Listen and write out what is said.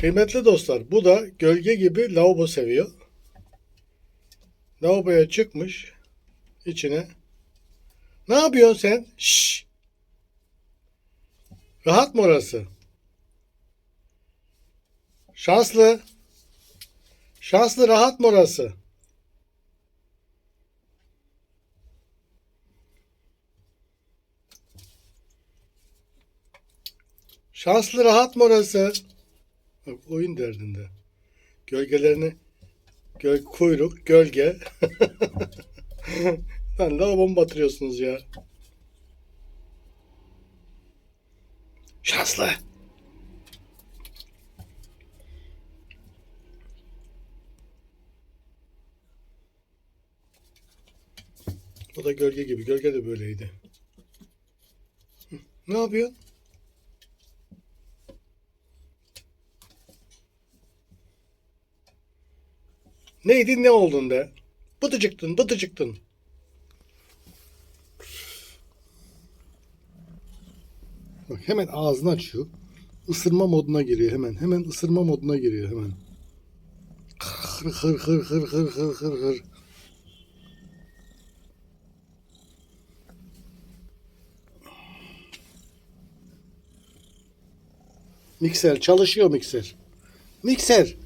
Kıymetli dostlar, bu da gölge gibi lavabo seviyor. Lavaboya çıkmış içine. Ne yapıyorsun sen? Şşş. Rahat mı orası? Şanslı. Şanslı rahat mı orası? Şanslı rahat mı orası? Bak, oyun derdinde. Gölgelerini göl, kuyruk, gölge. Lan lavabo batırıyorsunuz ya. Şanslı. O da gölge gibi. Gölge de böyleydi. Ne yapıyor? Neydi ne oldun be? Bıtıcıktın bıtıcıktın. Bak hemen ağzını açıyor. Isırma moduna giriyor hemen. Hemen ısırma moduna giriyor hemen. Hır hır hır hır hır hır hır hır. Mikser çalışıyor mikser. Mikser.